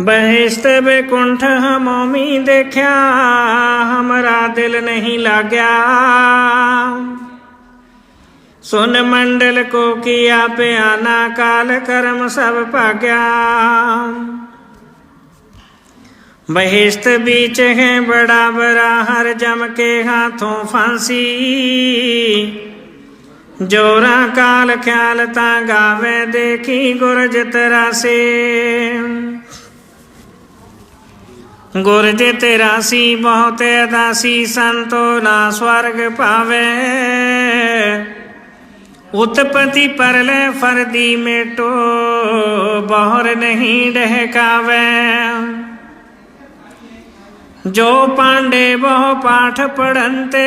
ਬਹਿਸ਼ਤ ਬੇਕੁੰਠ ਹਮੋਮੀ ਦੇਖਿਆ, ਹਮਰਾ ਦਿਲ ਨਹੀਂ ਲਾਗਿਆ। ਸੁਨ ਮੰਡਲ ਕੋ ਕੀਆ ਪਿਆਨਾ ਕਾਲ ਕਰਮ ਸਭ ਭਾਗਿਆ। ਬਹਿਸ਼ਤ ਵਿੱਚ ਹੈ ਬੜਾ ਬਰਾ, ਹਰ ਜਮ ਕੇ ਹਾਥੋਂ ਫਾਂਸੀ। ਜੋਰਾ ਕਾਲ ਖਿਆਲ ਤਾਂ ਗਾਵੇ ਦੇਖੀ ਗੁਰਜ ਤਰਾਸੇ। ਗੁਰ ਜੇ ਤੇਰਾ ਸੀ, ਬਹੁਤੇ ਦਾਸੀ ਸੰਤੋ ਨਾ ਸਵਰਗ ਪਾਵੇ ਉਤਪਤੀ ਪਰਲੇ ਫਰਦੀ ਮੇਟੋ, ਬਹੁਰ ਨਹੀਂ ਡਹਕਾਵੇ। ਜੋ ਪਾਂਡੇ ਬਹੁ ਪਾਠ ਪੜੰਤੇ,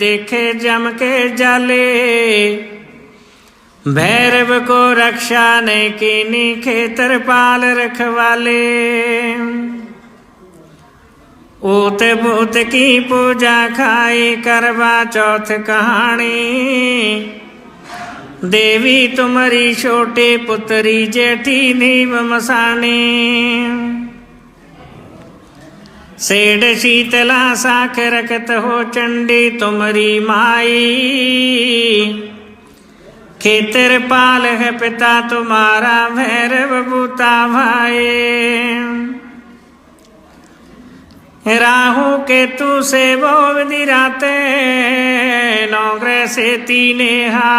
ਦੇਖੇ ਜਮ ਕੇ ਜਾਲੇ। भैरव को रक्षा ने कीनी खेतर पाल रखवाले ऊत भूत की पूजा खाई करवा चौथ कहानी देवी तुम्हारी छोटी पुत्री जेठी नीव मसानी सेड शीतला साख रखत हो चंडी तुम्हारी माई खेतर पाल है पिता तुम्हारा भैरव बूता भाई राहु केतु से वो विधि राते नौग्रह से तीने हा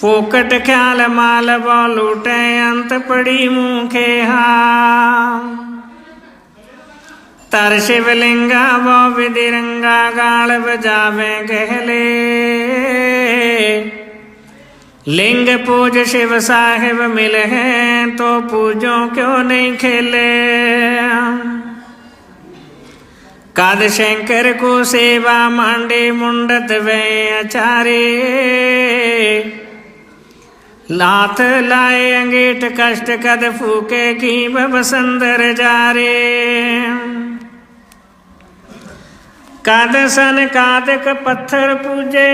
फोकट ख्याल माल बो लूटे अंत पड़ी मुखे हा ਤਰ ਸ਼ਿਵਲਿੰਗਾ ਬੋ ਵਿਦਿਰੰਗਾ ਗਾਲ ਵਜਾਵੇ ਗਹਿਲੇ। ਲਿੰਗ ਪੂਜ ਸ਼ਿਵ ਸਾਹਿਬ ਮਿਲੇ ਤੋ ਪੂਜੋ ਕਿਉ ਨਹੀਂ ਖੇਲੇ? ਕਦ ਸ਼ੰਕਰ ਕੋ ਸੇਵਾ ਮਾਂਡੇ ਮੁੰਡਤ ਵੇ ਅਚਾਰੇ। ਲਾਤ ਲਾਏ ਅੰਗੇਟ ਕਸ਼ਟ ਕਦ ਫੂਕੇ ਕੀ ਬਵਸੰਦਰ ਜਾਰੇ। ਕਦ ਸਨ ਕਾਦਕ ਪੱਥਰ ਪੂਜੇ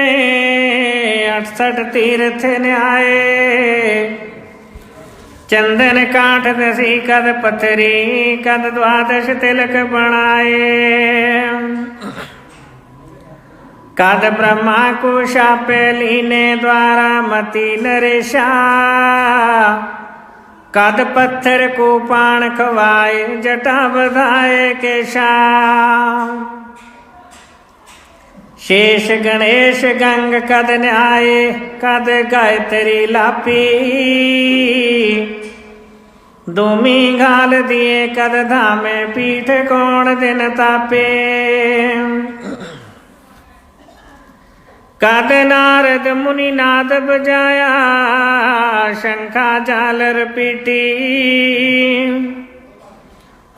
68 ਤੀਰਥ ਨਿਆਏ ਚੰਦਨ ਕਾਠ ਦਸੀ ਕਦ ਪਥਰੀ, ਕਦ ਦਵਾਦਸ਼ ਤਿਲਕ ਬਣਾਏ। ਕਦ ਬ੍ਰਹਮਾ ਕੋ ਸ਼ਾਪੇ ਲੀਨੇ ਦੁਆਰਾ ਮਤੀ ਨਰੇਸ਼ਾ। ਕਦ ਪੱਥਰ ਕੋ ਪਾਣ ਖਵਾਏ, ਜਟਾ ਵਧਾਏ ਕੇਸ਼ਾ। ਸ਼ੇਸ਼ ਗਣੇਸ਼ ਗੰਗ ਕਦ ਨਿਹਾਏ ਕਦ ਗਾਇ ਤੇਰੀ ਲਾਪੀ। ਦੋਮੀ ਗਾਲ ਦੀਏ, ਕਦ ਧਾਮੇ ਪੀਠ ਕੋਣ ਦਿਨ ਤਾਪੇ। ਕਦ ਨਾਰਦ ਮੁਨੀ ਨਾਦ ਬਜਾਇਆ ਸ਼ੰਖਾ ਜਾਲਰ ਪੀਟੀ।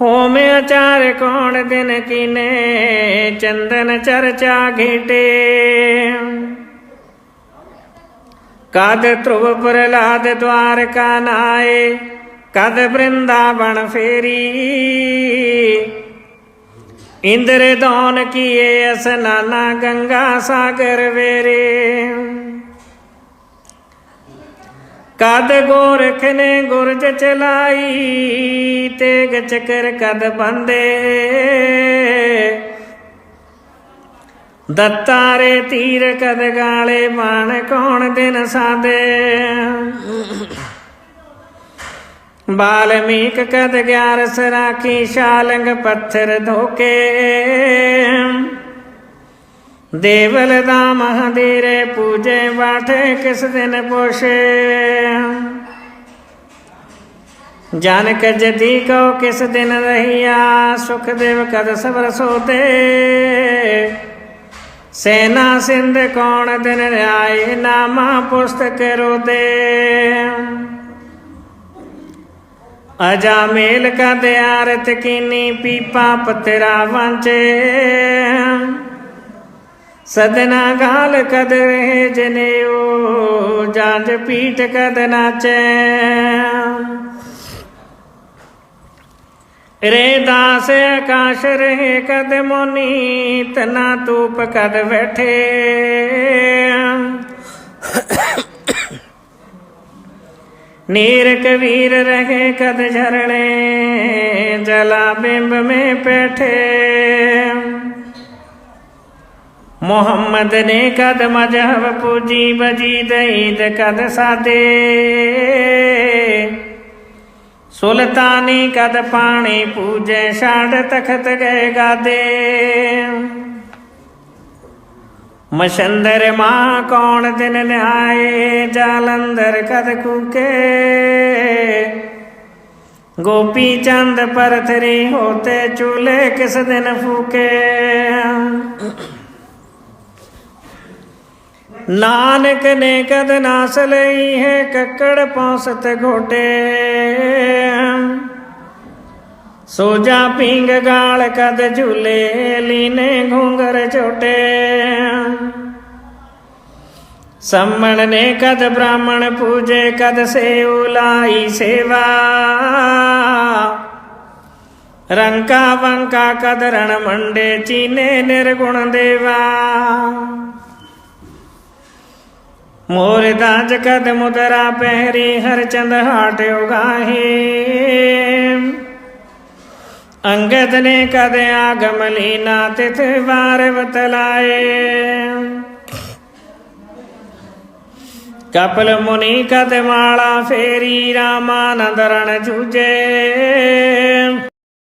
ਹੋਮੇ ਆਚਾਰ ਕੋਣ ਦਿਨ ਕੀਨੇ, ਚੰਦਨ ਚਰਚਾ ਘੇਟੇ। ਕਦ ਧਰੁਵ ਪ੍ਰਲਾਦ ਦਵਾਰਕਾ ਨਾਏ, ਕਦ ਬ੍ਰਿੰਦਾਵਨ ਫੇਰੀ। ਇੰਦਰ ਦੌਨ ਕੀਏ ਅਸਨਾਨਾ ਗੰਗਾ ਸਾਗਰ ਵੇਰੇ। ਕਦ ਗੋਰਖ ਨੇ ਗੁਰਜ ਚਲਾਈ, ਤੇਗ ਚਕਰ ਕਦ ਬੰਦੇ। ਦਤਾਰੇ ਤੀਰ ਕਦ ਗਾਲੇ ਬਾਣ ਕੌਣ ਦਿਨ ਸਾਦੇ। ਬਾਲਮੀਕ ਕਦ ਗਿਆਰਸ ਰਾਖੀ, ਸ਼ਾਲੰਗ ਪੱਥਰ ਧੋਕੇ। ਦੇਵਲ ਦਾ ਮਹਾਦੀਰੇ ਪੂਜੇ ਬਾਠੇ ਕਿਸ ਦਿਨ ਪੋਸ਼ੇ? ਜਾਨਕ ਜਦੀ ਕੋ ਕਿਸ ਦਿਨ ਰਹੀਆ, ਸੁਖ ਦੇਵ ਕਦ ਸਬਰ ਸੋਤੇ? ਸੈਨਾ ਸਿੰਧ ਕੌਣ ਦਿਨ ਆਏ ਨਾਮਾ ਪੁਸਤਕ ਰੋਦੇ ਅਜਾ ਮੇਲ ਕਦ ਆਰਤ ਕੀਨੀ, ਪੀਪਾ ਪਤਰਾ ਵਾਂਚੇ? सदना गाल कद रहे जनेओ जांज पीठ कद नाचै। रे दास आकाश रहे कद मोनी, तना तूप कद बैठे। नीर कबीर रहे कद झरणे, जला बिंब में बैठे। ਮੁਹੰਮਦ ਨੇ ਕਦ ਮਜਹਬ ਪੂਜੀ ਬਜੀ ਦਈਦ ਕਦ ਸਾਦੇ। ਸੁਲਤਾਨੀ ਕਦ ਪਾਣੀ ਪੂਜੇ ਛਾੜ ਤਖਤ ਗਏ ਗਾਦੇ। ਮਸ਼ੰਦਰ ਮਾਂ ਕੌਣ ਦਿਨ ਨਿਹਾਏ, ਜਾਲੰਧਰ ਕਦ ਕੂਕੇ। ਗੋਪੀ ਚੰਦ ਪਰਥਰੀ ਹੋਤੇ ਚੂਲੇ ਕਿਸ ਦਿਨ ਫੂਕੇ। ਨਾਨਕ ਨੇ ਕਦ ਨਾਸ ਲਈ ਹੈ ਕੱਕੜ ਪੌਸਤ ਘੋਟੇ। ਸੋਜਾ ਪਿੰਗ ਗਾਲ ਕਦ ਝੂਲੇ, ਲੀਨੇ ਘੁੰਗਰ ਛੋਟੇ ਸੰਮਣ ਨੇ ਕਦ ਬ੍ਰਾਹਮਣ ਪੂਜੇ, ਕਦ ਸੇ ਲਾਈ ਸੇਵਾ। ਰੰਕਾ ਵੰਕਾ ਕਦ ਰਣ ਮੰਡੇ, ਚੀਨੇ ਨਿਰਗੁਣ ਦੇਵਾ। ਮੋਰ ਦਾਜ ਕਦ ਮੁਦਰਾ ਪਹਿਰੀ, ਹਰ ਚੰਦ ਹਾਟ ਉਗਾਹੇ। ਅੰਗਦ ਨੇ ਕਦ ਆਗਮ ਲੀਨਾ, ਤਿਥ ਵਾਰ ਬਤਲਾਏ। ਕਪਲ ਮੁਨੀ ਕਦ ਮਾਲਾ ਫੇਰੀ, ਰਾਮਾਨੰਦ ਰਣ ਜੂਜੇ